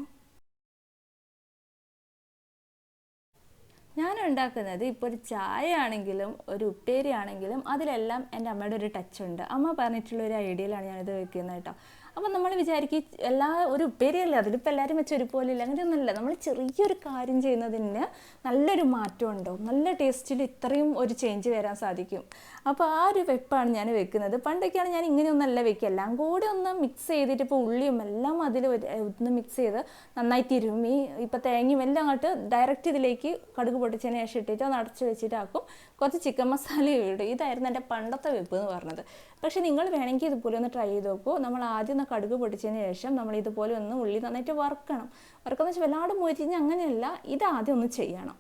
ഞാൻ ഉണ്ടാക്കുന്നത് ഇപ്പോൾ ഒരു ചായ ആണെങ്കിലും ഒരു ഉപ്പേരി ആണെങ്കിലും അതിലെല്ലാം എന്റെ അമ്മയുടെ ഒരു ടച്ച് ഉണ്ട്. അമ്മ പറഞ്ഞിട്ടുള്ള ഒരു ഐഡിയയിലാണ് ഞാനിത് വെക്കുന്നത് കേട്ടോ. അപ്പം നമ്മൾ വിചാരിക്കും എല്ലാ ഒരു ഉപ്പേരിയല്ല? അതിലിപ്പോൾ എല്ലാവരും വെച്ച് ഒരുപോലെ ഇല്ല അങ്ങനെയൊന്നുമില്ല. നമ്മൾ ചെറിയൊരു കാര്യം ചെയ്യുന്നതിന് നല്ലൊരു മാറ്റം ഉണ്ടാവും നല്ല ടേസ്റ്റിൽ ഇത്രയും ഒരു ചേഞ്ച് വരാൻ സാധിക്കും. അപ്പോൾ ആ ഒരു വെപ്പാണ് ഞാൻ വെക്കുന്നത്. പണ്ടൊക്കെയാണ് ഞാൻ ഇങ്ങനെയൊന്നല്ല വെക്കുക. എല്ലാം കൂടെ ഒന്ന് മിക്സ് ചെയ്തിട്ട് ഇപ്പോൾ ഉള്ളിയും എല്ലാം അതിൽ ഒന്ന് മിക്സ് ചെയ്ത് നന്നായി തിരുമ്മി ഇപ്പോൾ തേങ്ങയും എല്ലാം അങ്ങോട്ട് ഡയറക്റ്റ് ഇതിലേക്ക് കടുക് പൊട്ടിച്ചതിന് ശേഷം ഇട്ടിട്ട് അത് അടച്ച് വെച്ചിട്ടാക്കും കുറച്ച് ചിക്കൻ മസാലയും ഇടും. ഇതായിരുന്നു എന്റെ പണ്ടത്തെ വെപ്പ് എന്ന് പറഞ്ഞത്. പക്ഷേ നിങ്ങൾ വേണമെങ്കിൽ ഇതുപോലെ ഒന്ന് ട്രൈ ചെയ്ത് നോക്കൂ. നമ്മൾ ആദ്യം ഒന്ന് കടുക് പൊടിച്ചതിന് ശേഷം നമ്മൾ ഇതുപോലെ ഒന്ന് ഉള്ളി നന്നായിട്ട് വറുക്കണം. വറുക്കുന്ന വെച്ചാൽ വല്ലാണ്ട് മൊരിഞ്ഞ് അങ്ങനെയല്ല ഇത് ആദ്യം ഒന്ന് ചെയ്യണം.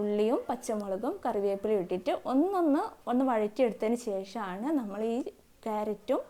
ഉള്ളിയും പച്ചമുളകും കറിവേപ്പിലയും ഇട്ടിട്ട് ഒന്നൊന്ന് ഒന്ന് വഴറ്റിയെടുത്തതിന് ശേഷമാണ് നമ്മൾ ഈ ക്യാരറ്റും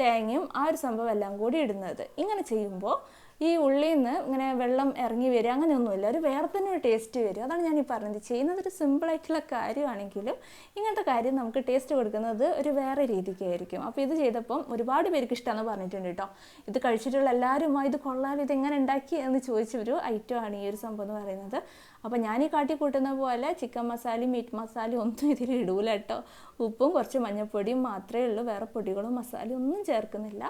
തേങ്ങയും ആ ഒരു സംഭവം എല്ലാം കൂടി ഇടുന്നത്. ഇങ്ങനെ ചെയ്യുമ്പോൾ ഈ ഉള്ളിയിൽ നിന്ന് ഇങ്ങനെ വെള്ളം ഇറങ്ങി വരിക അങ്ങനെയൊന്നുമില്ല. ഒരു വേറെ തന്നെ ഒരു ടേസ്റ്റ് വരും. അതാണ് ഞാൻ ഈ പറഞ്ഞത്. ചെയ്യുന്നത് ഒരു സിമ്പിളായിട്ടുള്ള കാര്യമാണെങ്കിലും ഇങ്ങനത്തെ കാര്യം നമുക്ക് ടേസ്റ്റ് കൊടുക്കുന്നത് ഒരു വേറെ രീതിക്കായിരിക്കും അപ്പോൾ ഇത് ചെയ്തപ്പം ഒരുപാട് പേർക്ക് ഇഷ്ടമാണെന്ന് പറഞ്ഞിട്ടുണ്ട് കേട്ടോ. ഇത് കഴിച്ചിട്ടുള്ള എല്ലാവരും "ആ, ഇത് കൊള്ളാൻ ഇത് എങ്ങനെ ഉണ്ടാക്കി? എന്ന് ചോദിച്ച ഒരു ഐറ്റമാണ് ഈ ഒരു സംഭവം എന്ന് പറയുന്നത്. അപ്പോൾ ഞാൻ ഈ കാട്ടി കൂട്ടുന്ന പോലെ ചിക്കൻ മസാലയും മീറ്റ് മസാലയും ഒന്നും ഇതിൽ ഇടൂല കേട്ടോ. ഉപ്പും കുറച്ച് മഞ്ഞൾപ്പൊടിയും മാത്രമേ ഉള്ളൂ. വേറെ പൊടികളും മസാലയും ഒന്നും ചേർക്കുന്നില്ല.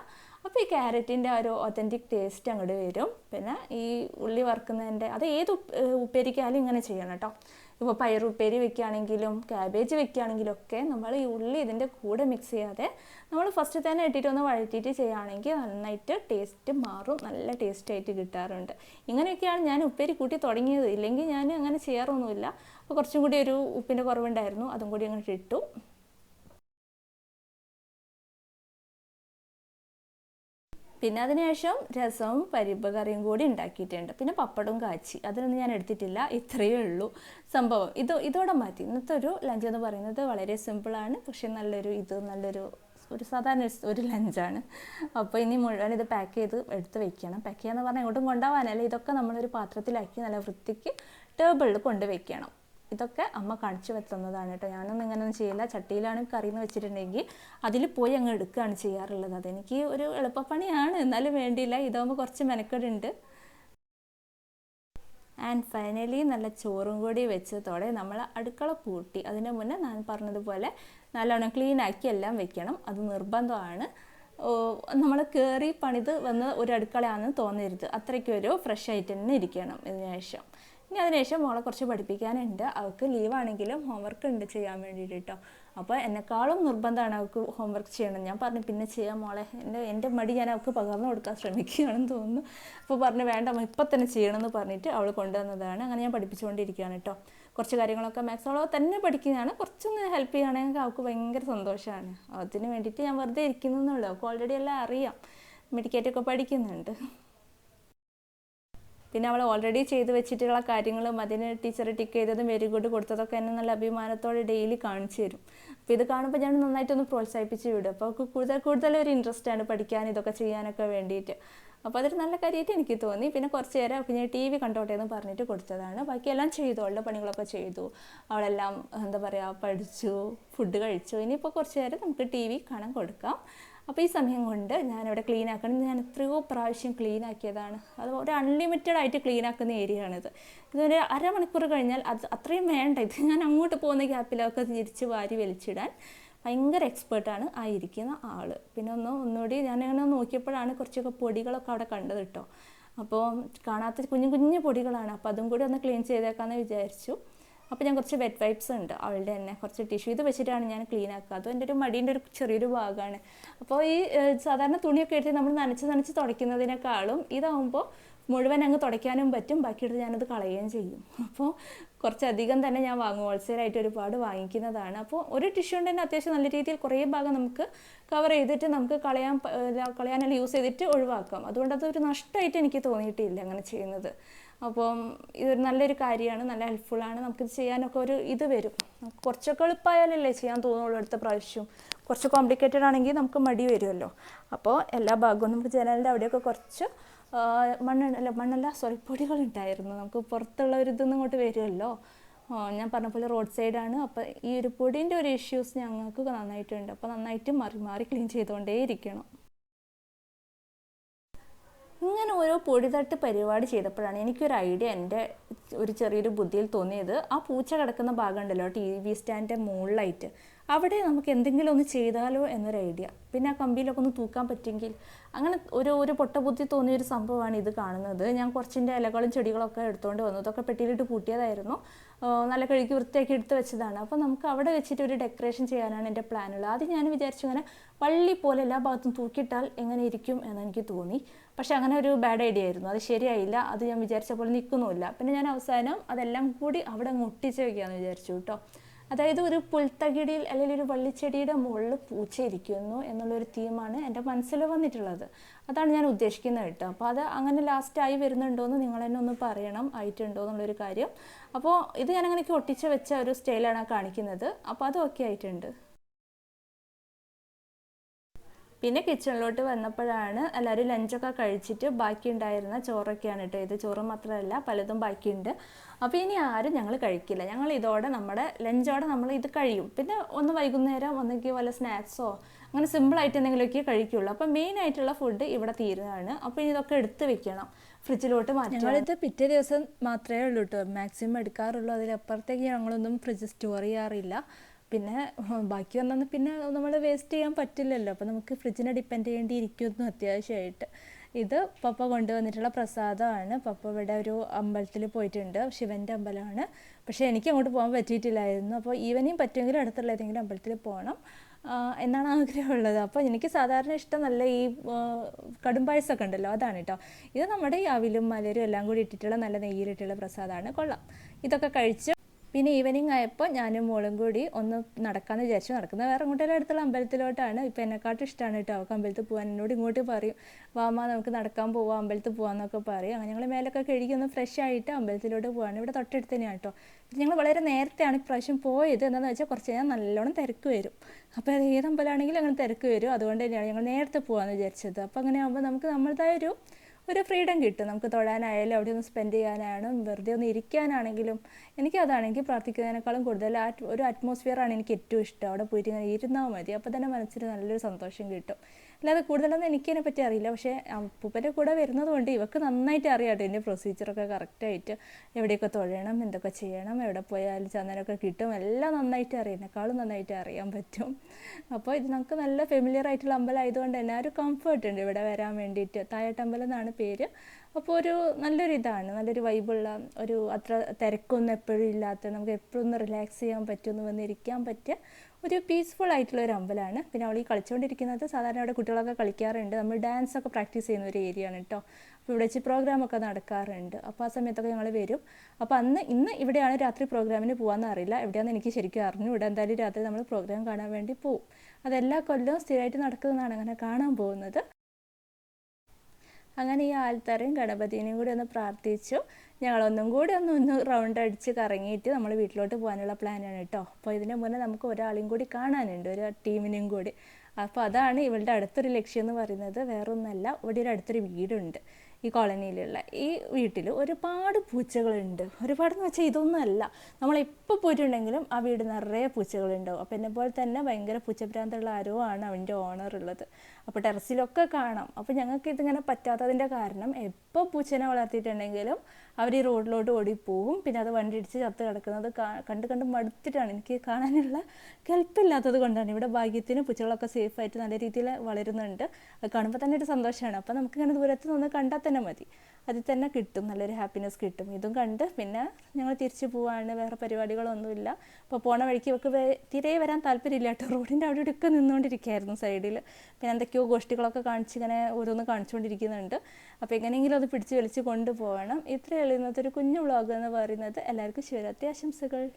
അപ്പോൾ ഈ ക്യാരറ്റിന്റെ ഒരു ഒത്തന്റിക് ടേസ്റ്റ് അങ്ങോട്ട് വരും. പിന്നെ ഈ ഉള്ളി വറുക്കുന്നതിന്റെ അത് ഏത് ഉപ്പേരിക്കായാലും ഇങ്ങനെ ചെയ്യണം കേട്ടോ ഇപ്പോൾ പയറുപ്പേരി വെക്കുകയാണെങ്കിലും ക്യാബേജ് വെക്കുകയാണെങ്കിലും ഒക്കെ നമ്മൾ ഈ ഉള്ളി ഇതിന്റെ കൂടെ മിക്സ് ചെയ്യാതെ നമ്മൾ ഫസ്റ്റ് തന്നെ ഇട്ടിട്ട് ഒന്ന് വഴറ്റിയിട്ട് ചെയ്യുകയാണെങ്കിൽ നന്നായിട്ട് ടേസ്റ്റ് മാറും. നല്ല ടേസ്റ്റായിട്ട് കിട്ടാറുണ്ട്. ഇങ്ങനെയൊക്കെയാണ് ഞാൻ ഉപ്പേരി കൂട്ടി തുടങ്ങിയത്. ഇല്ലെങ്കിൽ ഞാൻ അങ്ങനെ ചെയ്യാറൊന്നുമില്ല. അപ്പോൾ കുറച്ചും കൂടി ഒരു ഉപ്പിന്റെ കുറവുണ്ടായിരുന്നു. അതും കൂടി അങ്ങോട്ട് ഇട്ടു. പിന്നെ അതിനുശേഷം രസവും പരിപ്പ് കറിയും കൂടി ഉണ്ടാക്കിയിട്ടുണ്ട്. പിന്നെ പപ്പടവും കാച്ചി. അതിനൊന്നും ഞാൻ എടുത്തിട്ടില്ല. ഇത്രയേ ഉള്ളൂ സംഭവം. ഇത് ഇതോടെ മാറ്റി. ഇന്നത്തെ ഒരു ലഞ്ച് എന്ന് പറയുന്നത് വളരെ സിമ്പിളാണ് പക്ഷെ നല്ലൊരു ഇത് നല്ലൊരു ഒരു സാധാരണ ഒരു- ലഞ്ചാണ് അപ്പോൾ ഇനി മുഴുവൻ ഇത് പാക്ക് ചെയ്ത് എടുത്ത് വെക്കണം. പാക്ക് ചെയ്യാന്ന് പറഞ്ഞാൽ എങ്ങോട്ടും കൊണ്ടുപോകാനല്ല. ഇതൊക്കെ നമ്മളൊരു പാത്രത്തിലാക്കി നല്ല വൃത്തിക്ക് ടേബിളിൽ കൊണ്ട് വെക്കണം. ഇതൊക്കെ അമ്മ കാണിച്ചു വെത്തുന്നതാണ് കേട്ടോ. ഞാനൊന്നും ഇങ്ങനെയൊന്നും ചെയ്യില്ല. ചട്ടിയിലാണ് കറി എന്ന് വെച്ചിട്ടുണ്ടെങ്കിൽ അതിൽ പോയി അങ്ങ് എടുക്കുകയാണ് ചെയ്യാറുള്ളത്. അതെനിക്ക് ഒരു എളുപ്പപ്പണിയാണ്. എന്നാലും വേണ്ടിയില്ല. ഇതാകുമ്പോൾ കുറച്ച് മെനക്കെടുണ്ട്. ആൻഡ് ഫൈനലി നല്ല ചോറും കൂടി വെച്ചതോടെ നമ്മൾ അടുക്കള പൂട്ടി. അതിന് മുന്നേ ഞാൻ പറഞ്ഞതുപോലെ നല്ലോണം ക്ലീൻ ആക്കി എല്ലാം വെക്കണം. അത് നിർബന്ധമാണ്. നമ്മൾ കയറി പണിത് വന്ന് ഒരു അടുക്കളയാണെന്ന് തോന്നരുത്. അത്രയ്ക്കൊരു ഫ്രഷ് ആയിട്ട് തന്നെ ഇരിക്കണം. ഇതിന് ശേഷം ഇനി അതിനുശേഷം മോളെ കുറച്ച് പഠിപ്പിക്കാനുണ്ട്. അവൾക്ക് ലീവാണെങ്കിലും ഹോംവർക്ക് ഉണ്ട് ചെയ്യാൻ വേണ്ടിയിട്ട് കേട്ടോ അപ്പോൾ എന്നെക്കാളും നിർബന്ധമാണ് അവൾക്ക് ഹോംവർക്ക് ചെയ്യണം. ഞാൻ പറഞ്ഞു പിന്നെ ചെയ്യാം മോളെ. എന്റെ എന്റെ മടി ഞാൻ അവൾക്ക് പകർന്നു കൊടുക്കാൻ ശ്രമിക്കുകയാണെന്ന് തോന്നുന്നു. അപ്പോൾ പറഞ്ഞു വേണ്ട ഇപ്പം തന്നെ ചെയ്യണമെന്ന് പറഞ്ഞിട്ട് അവൾ കൊണ്ടുവന്നതാണ്. അങ്ങനെ ഞാൻ പഠിപ്പിച്ചുകൊണ്ടിരിക്കുകയാണ് കേട്ടോ കുറച്ച് കാര്യങ്ങളൊക്കെ മാത്സ് അവളോ തന്നെ പഠിക്കുന്നതാണ്. കുറച്ചൊന്ന് ഹെൽപ്പ് ചെയ്യുകയാണെങ്കിൽ അവൾക്ക് ഭയങ്കര സന്തോഷമാണ്. അതിന് വേണ്ടിയിട്ട് ഞാൻ വെറുതെ ഇരിക്കുന്നുള്ളൂ. അവൾക്ക് ഓൾറെഡി എല്ലാം അറിയാം. മെഡിക്കേറ്റൊക്കെ പഠിക്കുന്നുണ്ട്. പിന്നെ അവൾ ഓൾറെഡി ചെയ്ത് വെച്ചിട്ടുള്ള കാര്യങ്ങളും അതിന് ടീച്ചർ ടിക്ക് ചെയ്തതും വെരി ഗുഡ് കൊടുത്തതൊക്കെ എന്നെ നല്ല അഭിമാനത്തോടെ ഡെയിലി കാണിച്ചു തരും. അപ്പോൾ ഇത് കാണുമ്പോൾ ഞാൻ നന്നായിട്ടൊന്ന് പ്രോത്സാഹിപ്പിച്ച് വിടും. അപ്പോൾ കൂടുതൽ കൂടുതൽ ഒരു ഇൻട്രസ്റ്റ് ആണ് പഠിക്കാൻ ഇതൊക്കെ ചെയ്യാനൊക്കെ വേണ്ടിയിട്ട്. അപ്പോൾ അതൊരു നല്ല കാര്യമായിട്ട് എനിക്ക് തോന്നി. പിന്നെ കുറച്ച് നേരം പിന്നെ ടി വി കണ്ടോട്ടെ എന്ന് പറഞ്ഞിട്ട് കൊടുത്തതാണ്. ബാക്കിയെല്ലാം ചെയ്തു. അവളുടെ പണികളൊക്കെ ചെയ്തു. അവളെല്ലാം എന്താ പറയുക പഠിച്ചു ഫുഡ് കഴിച്ചു. ഇനിയിപ്പോൾ കുറച്ച് നേരം നമുക്ക് ടി വി കാണാൻ കൊടുക്കാം. അപ്പോൾ ഈ സമയം കൊണ്ട് ഞാനിവിടെ ക്ലീൻ ആക്കണം. ഞാൻ എത്രയോ പ്രാവശ്യം ക്ലീൻ ആക്കിയതാണ്. അത് ഒരു അൺലിമിറ്റഡ് ആയിട്ട് ക്ലീൻ ആക്കുന്ന ഏരിയ ആണിത്. ഇതൊരു അരമണിക്കൂർ കഴിഞ്ഞാൽ അത് അത്രയും വേണ്ട. ഇത് ഞാൻ അങ്ങോട്ട് പോകുന്ന ഗ്യാപ്പിലൊക്കെ തിരിച്ച് വാരി വലിച്ചിടാൻ ഭയങ്കര എക്സ്പേർട്ടാണ് ആ ഇരിക്കുന്ന ആൾ പിന്നെ ഒന്ന് ഒന്നുകൂടി ഞാനങ്ങനെ നോക്കിയപ്പോഴാണ് കുറച്ചൊക്കെ പൊടികളൊക്കെ അവിടെ കണ്ടത് കേട്ടോ അപ്പോൾ കാണാത്ത കുഞ്ഞു കുഞ്ഞു പൊടികളാണ്. അപ്പോൾ അതും കൂടി ഒന്ന് ക്ലീൻ ചെയ്തേക്കാമെന്ന് വിചാരിച്ചു. അപ്പോൾ ഞാൻ കുറച്ച് വെറ്റ് വൈപ്സ് ഉണ്ട് അവളുടെ തന്നെ. കുറച്ച് ടിഷ്യൂ ഇത് വെച്ചിട്ടാണ് ഞാൻ ക്ലീൻ ആക്കുക. അതും എന്റെ ഒരു മടീന്റെ ഒരു ചെറിയൊരു ഭാഗമാണ്. അപ്പോൾ ഈ സാധാരണ തുണിയൊക്കെ എടുത്ത് നമ്മൾ നനച്ച് നനച്ച് തുടയ്ക്കുന്നതിനേക്കാളും ഇതാവുമ്പോൾ മുഴുവൻ അങ്ങ് തുടയ്ക്കാനും പറ്റും. ബാക്കിയുള്ളത് ഞാനത് കളയുകയും ചെയ്യും. അപ്പോൾ കുറച്ചധികം തന്നെ ഞാൻ വാങ്ങും. ഹോൾസെയിലായിട്ട് ഒരുപാട് വാങ്ങിക്കുന്നതാണ്. അപ്പോൾ ഒരു ടിഷ്യൂ കൊണ്ട് തന്നെ അത്യാവശ്യം നല്ല രീതിയിൽ കുറേ ഭാഗം നമുക്ക് കവർ ചെയ്തിട്ട് നമുക്ക് കളയാൻ കളയാനല്ല യൂസ് ചെയ്തിട്ട് ഒഴിവാക്കാം. അതുകൊണ്ട് അതൊരു നഷ്ടമായിട്ട് എനിക്ക് തോന്നിയിട്ടില്ല അങ്ങനെ ചെയ്യുന്നത്. അപ്പോൾ ഇതൊരു നല്ലൊരു കാര്യമാണ്. നല്ല ഹെൽപ്ഫുള്ളാണ് നമുക്കിത് ചെയ്യാനൊക്കെ ഒരു ഇത് വരും. കുറച്ചൊക്കെ എളുപ്പമായാലല്ലേ ചെയ്യാൻ തോന്നുള്ളൂ അടുത്ത പ്രാവശ്യം. കുറച്ച് കോംപ്ലിക്കേറ്റഡ് ആണെങ്കിൽ നമുക്ക് മടി വരുമല്ലോ. അപ്പോൾ എല്ലാ ഭാഗവും നമുക്ക് ജനലിന്റെ അവിടെയൊക്കെ കുറച്ച് മണ്ണ് അല്ല മണ്ണല്ല സോറി പൊടികളുണ്ടായിരുന്നു. നമുക്ക് പുറത്തുള്ള ഒരു ഇതൊന്നും ഇങ്ങോട്ട് വരുമല്ലോ. ഞാൻ പറഞ്ഞ പോലെ റോഡ് സൈഡാണ് അപ്പോൾ ഈ ഒരു പൊടിന്റെ ഒരു ഇഷ്യൂസ് ഞങ്ങൾക്ക് നന്നായിട്ടുണ്ട്. അപ്പോൾ നന്നായിട്ട് മാറി മാറി ക്ലീൻ ചെയ്തുകൊണ്ടേ ഇരിക്കണം ഇങ്ങനെ ഓരോ പൊടി തട്ട് പരിപാടി ചെയ്തപ്പോഴാണ് എനിക്കൊരു ഐഡിയ എന്റെ ഒരു ചെറിയൊരു ബുദ്ധിയിൽ തോന്നിയത്. ആ പൂച്ച കിടക്കുന്ന ഭാഗം ഉണ്ടല്ലോ ടി വി സ്റ്റാൻഡിന്റെ മുകളിലായിട്ട്. അവിടെ നമുക്ക് എന്തെങ്കിലും ഒന്ന് ചെയ്താലോ എന്നൊരു ഐഡിയ. പിന്നെ ആ കമ്പിയിലൊക്കെ ഒന്ന് തൂക്കാൻ പറ്റുമെങ്കിൽ അങ്ങനെ ഒരു ഒരു പൊട്ട ബുദ്ധി തോന്നിയ ഒരു സംഭവമാണ് ഇത് കാണുന്നത്. ഞാൻ കുറച്ചിന്റെ ഇലകളും ചെടികളൊക്കെ എടുത്തുകൊണ്ട് വന്നു. ഇതൊക്കെ പെട്ടിയിലിട്ട് പൂട്ടിയതായിരുന്നു. നല്ല കഴുകി വൃത്തിയാക്കി എടുത്ത് വെച്ചതാണ്. അപ്പോൾ നമുക്ക് അവിടെ വെച്ചിട്ട് ഒരു ഡെക്കറേഷൻ ചെയ്യാനാണ് എന്റെ പ്ലാനുള്ളത്. ആദ്യം ഞാൻ വിചാരിച്ചു ഇങ്ങനെ വള്ളി പോലെ എല്ലാ ഭാഗത്തും തൂക്കിയിട്ടാൽ എങ്ങനെ ഇരിക്കും എന്ന് എനിക്ക് തോന്നി. പക്ഷേ അങ്ങനെ ഒരു ബാഡ് ഐഡിയ ആയിരുന്നു. അത് ശരിയായില്ല. അത് ഞാൻ വിചാരിച്ച പോലെ നിൽക്കുന്നുമില്ല. പിന്നെ ഞാൻ അവസാനം അതെല്ലാം കൂടി അവിടെ അങ്ങ് ഒട്ടിച്ച് വയ്ക്കാമെന്ന് വിചാരിച്ചു കേട്ടോ. അതായത് ഒരു പുൽത്തകിടിയിൽ അല്ലെങ്കിൽ ഒരു വള്ളിച്ചെടിയുടെ മുകളിൽ പൂച്ച ഇരിക്കുന്നു എന്നുള്ളൊരു തീമാണ് എന്റെ മനസ്സിൽ വന്നിട്ടുള്ളത്. അതാണ് ഞാൻ ഉദ്ദേശിക്കുന്നത് കേട്ടോ. അപ്പോൾ അത് അങ്ങനെ ലാസ്റ്റായി വരുന്നുണ്ടോ എന്ന് നിങ്ങൾ തന്നെ ഒന്ന് പറയണം. ആയിട്ടുണ്ടോ എന്നുള്ളൊരു കാര്യം. അപ്പോൾ ഇത് ഞാൻ അങ്ങനെ ഒട്ടിച്ച് വെച്ച ഒരു സ്റ്റൈലാണ് കാണിക്കുന്നത്. അപ്പോൾ അത് ഓക്കെ ആയിട്ടുണ്ട്. പിന്നെ കിച്ചണിലോട്ട് വന്നപ്പോഴാണ് എല്ലാവരും ലഞ്ചൊക്കെ കഴിച്ചിട്ട് ബാക്കി ഉണ്ടായിരുന്ന ചോറൊക്കെയാണ് കേട്ടോ ഇത്. ചോറ് മാത്രമല്ല പലതും ബാക്കിയുണ്ട്. അപ്പോൾ ഇനി ആരും ഞങ്ങൾ കഴിക്കില്ല. ഞങ്ങൾ ഇതോടെ നമ്മുടെ ലഞ്ചോടെ നമ്മൾ ഇത് കഴിയും. പിന്നെ ഒന്ന് വൈകുന്നേരം ഒന്നെങ്കിൽ വല്ല സ്നാക്സോ അങ്ങനെ സിമ്പിളായിട്ട് എന്തെങ്കിലുമൊക്കെ കഴിക്കുള്ളൂ. അപ്പോൾ മെയിൻ ആയിട്ടുള്ള ഫുഡ് ഇവിടെ തീരുന്നതാണ്. അപ്പോൾ ഇനി ഇതൊക്കെ എടുത്ത് വെക്കണം. ഫ്രിഡ്ജിലോട്ട് മാറ്റി ഞങ്ങളിത് പിറ്റേ ദിവസം മാത്രമേ ഉള്ളൂ കേട്ടോ മാക്സിമം എടുക്കാറുള്ളൂ. അതിലപ്പുറത്തേക്ക് ഞങ്ങളൊന്നും ഫ്രിഡ്ജ് സ്റ്റോർ ചെയ്യാറില്ല. പിന്നെ ബാക്കി വന്നാൽ പിന്നെ നമ്മൾ വേസ്റ്റ് ചെയ്യാൻ പറ്റില്ലല്ലോ. അപ്പോൾ നമുക്ക് ഫ്രിഡ്ജിനെ ഡിപ്പെൻഡ് ചെയ്യേണ്ടി ഇരിക്കുന്നു അത്യാവശ്യമായിട്ട് ഇത് പപ്പ കൊണ്ടുവന്നിട്ടുള്ള പ്രസാദമാണ്. പപ്പ ഇവിടെ ഒരു അമ്പലത്തിൽ പോയിട്ടുണ്ട്. ശിവന്റെ അമ്പലമാണ്. പക്ഷേ എനിക്ക് അങ്ങോട്ട് പോകാൻ പറ്റിയിട്ടില്ലായിരുന്നു. അപ്പോൾ ഈവനിങ് പറ്റുമെങ്കിൽ അടുത്തുള്ള ഏതെങ്കിലും അമ്പലത്തിൽ പോകണം എന്നാണ് ആഗ്രഹമുള്ളത്. അപ്പോൾ എനിക്ക് സാധാരണ ഇഷ്ടം നല്ല ഈ കടും പായസമൊക്കെ ഉണ്ടല്ലോ അതാണ് കേട്ടോ ഇത് നമ്മുടെ ഈ അവിലും മലരും എല്ലാം കൂടി ഇട്ടിട്ടുള്ള നല്ല നെയ്യിലിട്ടുള്ള പ്രസാദമാണ്. കൊള്ളാം. ഇതൊക്കെ കഴിച്ച് പിന്നെ ഈവനിങ് ആയപ്പോൾ ഞാനും മോളും കൂടി ഒന്ന് നടക്കാമെന്ന് വിചാരിച്ചു. നടക്കുന്നത് വേറെ ഇങ്ങോട്ടൊരു അടുത്തുള്ള അമ്പലത്തിലോട്ടാണ്. ഇപ്പം എന്നെക്കാട്ടും ഇഷ്ടമാണ് കേട്ടോ. അവൾക്ക് അമ്പലത്തിൽ പോകാൻ എന്നോട് ഇങ്ങോട്ട് പറയും വാമ നമുക്ക് നടക്കാൻ പോവാം. അമ്പലത്തിൽ പോകാമെന്നൊക്കെ പറയും. അങ്ങനെ ഞങ്ങൾ മേലൊക്കെ കഴുകി ഒന്ന് ഫ്രഷ് ആയിട്ട് അമ്പലത്തിലോട്ട് പോവാണ്. ഇവിടെ തൊട്ടടുത്ത് തന്നെയാണ് കേട്ടോ ഞങ്ങൾ വളരെ നേരത്തെയാണ് ഇപ്രാവശ്യം പോയത്. എന്താണെന്ന് വെച്ചാൽ കുറച്ച് കഴിഞ്ഞാൽ നല്ലോണം തിരക്ക് വരും. അപ്പോൾ അത് ഏത് അമ്പലമാണെങ്കിലും അങ്ങനെ തിരക്ക് വരും. അതുകൊണ്ട് തന്നെയാണ് ഞങ്ങൾ നേരത്തെ പോകാമെന്ന് വിചാരിച്ചത്. അപ്പോൾ അങ്ങനെ ആകുമ്പോൾ നമുക്ക് നമ്മളുടേതായ ഒരു ഫ്രീഡം കിട്ടും. നമുക്ക് തൊഴാനായാലും അവിടെ ഒന്ന് സ്പെൻഡ് ചെയ്യാനാണോ വെറുതെ ഒന്ന് ഇരിക്കാനാണെങ്കിലും എനിക്ക് അതാണെങ്കിൽ എനിക്ക് പ്രാർത്ഥിക്കുന്നതിനേക്കാളും കൂടുതൽ ആ ഒരു അറ്റ്മോസ്ഫിയറാണ് എനിക്ക് ഏറ്റവും ഇഷ്ടം. അവിടെ പോയിട്ട് ഇങ്ങനെ ഇരുന്നാൽ മതി. അപ്പോൾ തന്നെ മനസ്സിന് നല്ലൊരു സന്തോഷം കിട്ടും. അല്ലാതെ കൂടുതലൊന്നും എനിക്കതിനെ പറ്റി അറിയില്ല. പക്ഷേ അപ്പൂപ്പന്റെ കൂടെ വരുന്നത് കൊണ്ട് ഇവക്ക് നന്നായിട്ട് അറിയാം കേട്ടോ ഇതിന്റെ പ്രൊസീജിയറൊക്കെ കറക്റ്റായിട്ട് എവിടെയൊക്കെ തൊഴണം എന്തൊക്കെ ചെയ്യണം എവിടെ പോയാൽ ചന്ദനമൊക്കെ കിട്ടും. എല്ലാം നന്നായിട്ട് അറിയാം എന്നെക്കാളും നന്നായിട്ട് അറിയാൻ പറ്റും. അപ്പോൾ ഇത് നമുക്ക് നല്ല ഫെമിലിയർ ആയിട്ടുള്ള അമ്പലം ആയതുകൊണ്ട് തന്നെ ഒരു കംഫർട്ട് ഉണ്ട് ഇവിടെ വരാൻ വേണ്ടിയിട്ട്. തായട്ടമ്പലം എന്നാണ് പേര്. അപ്പോൾ ഒരു നല്ലൊരു ഇതാണ്. നല്ലൊരു വൈബുള്ള ഒരു അത്ര തിരക്കൊന്നും എപ്പോഴും ഇല്ലാത്ത നമുക്ക് എപ്പോഴും റിലാക്സ് ചെയ്യാൻ പറ്റുമെന്ന് വന്നിരിക്കാൻ പറ്റിയ ഒരു പീസ്ഫുൾ ആയിട്ടുള്ള ഒരു അമ്പലമാണ്. പിന്നെ അവൾ ഈ കളിച്ചുകൊണ്ടിരിക്കുന്നത് സാധാരണ അവിടെ കുട്ടികളൊക്കെ കളിക്കാറുണ്ട്. നമ്മൾ ഡാൻസ് ഒക്കെ പ്രാക്ടീസ് ചെയ്യുന്ന ഒരു ഏരിയ ആണ് കേട്ടോ അപ്പോൾ ഇവിടെ വെച്ച് പ്രോഗ്രാമൊക്കെ നടക്കാറുണ്ട്. അപ്പോൾ ആ സമയത്തൊക്കെ ഞങ്ങൾ വരും. അപ്പോൾ അന്ന് ഇന്ന് ഇവിടെയാണ് രാത്രി പ്രോഗ്രാമിന് പോകാമെന്ന് അറിയില്ല. എവിടെയാണെന്ന് എനിക്ക് ശരിക്കും അറിഞ്ഞു ഇവിടെ എന്തായാലും രാത്രി നമ്മൾ പ്രോഗ്രാം കാണാൻ വേണ്ടി പോവും. അതെല്ലാ കൊല്ലവും സ്ഥിരമായിട്ട് നടക്കുന്നതാണ് അങ്ങനെ കാണാൻ പോകുന്നത്. അങ്ങനെ ഈ ആൽത്തറയും ഗണപതിനെയും കൂടി ഒന്ന് പ്രാർത്ഥിച്ചു. ഞങ്ങളൊന്നും കൂടി ഒന്ന് ഒന്ന് റൗണ്ട് അടിച്ച് കറങ്ങിയിട്ട് നമ്മൾ വീട്ടിലോട്ട് പോകാനുള്ള പ്ലാനാണ് കേട്ടോ അപ്പോൾ ഇതിന് മുന്നേ നമുക്ക് ഒരാളെയും കൂടി കാണാനുണ്ട് ഒരു ടീമിനെയും കൂടി. അപ്പോൾ അതാണ് ഇവളുടെ അടുത്തൊരു ലക്ഷ്യം എന്ന് പറയുന്നത്. വേറൊന്നല്ല ഇവിടെ ഒരു അടുത്തൊരു വീടുണ്ട് ഈ കോളനിയിലുള്ള. ഈ വീട്ടിൽ ഒരുപാട് പൂച്ചകളുണ്ട്. ഒരുപാടെന്ന് വെച്ചാൽ ഇതൊന്നുമല്ല. നമ്മൾ എപ്പോൾ പോയിട്ടുണ്ടെങ്കിലും ആ വീട് നിറയെ പൂച്ചകളുണ്ടാവും. അപ്പോൾ എന്നെ പോലെ തന്നെ ഭയങ്കര പൂച്ചഭ്രാന്തുള്ള ആരോ ആണ് അവന്റെ ഓണർ ഉള്ളത്. അപ്പോൾ ടെറസിലൊക്കെ കാണാം. അപ്പോൾ ഞങ്ങൾക്ക് ഇതിങ്ങനെ പറ്റാത്തതിന്റെ കാരണം എപ്പോൾ പൂച്ചനെ വളർത്തിയിട്ടുണ്ടെങ്കിലും അവർ ഈ റോഡിലോട്ട് ഓടിപ്പോവും. പിന്നെ അത് വണ്ടി ഇടിച്ച് ചത്ത് കിടക്കുന്നത് കണ്ട് കണ്ട് മടുത്തിട്ടാണ്. എനിക്ക് കാണാനുള്ള കെൽപ്പില്ലാത്തത് കൊണ്ടാണ്. ഇവിടെ ഭാഗ്യത്തിന് പൂച്ചകളൊക്കെ സേഫായിട്ട് നല്ല രീതിയിൽ വളരുന്നുണ്ട്. അത് കാണുമ്പോൾ തന്നെ ഒരു സന്തോഷമാണ് അപ്പോൾ നമുക്ക് ഇങ്ങനെ ദൂരത്ത് നിന്ന് കണ്ടാൽ തന്നെ മതി. അതിൽ തന്നെ കിട്ടും. നല്ലൊരു ഹാപ്പിനെസ് കിട്ടും. ഇതും കണ്ട് പിന്നെ ഞങ്ങൾ തിരിച്ചു പോവാണ്. വേറെ പരിപാടികളൊന്നുമില്ല. അപ്പോൾ പോണ വഴിക്ക് ഇവർക്ക് വേ- വരാൻ താല്പര്യമില്ല കേട്ടോ. റോഡിന്റെ അവിടെ ഇവിടെയൊക്കെ നിന്നുകൊണ്ടിരിക്കുകയായിരുന്നു സൈഡിൽ പിന്നെ എന്തൊക്കെയോ ഗോഷ്ടികളൊക്കെ കാണിച്ച് ഇങ്ങനെ ഓരോന്ന് കാണിച്ചുകൊണ്ടിരിക്കുന്നുണ്ട്. അപ്പോൾ എങ്ങനെയെങ്കിലും അത് പിടിച്ച് വലിച്ച് കൊണ്ടുപോകണം ഇത്രയേ ഇന്നത്തെ ഒരു കുഞ്ഞു വ്ളോഗ് എന്ന് പറയുന്നത് എല്ലാവർക്കും ശിവരാത്രി ആശംസകൾ.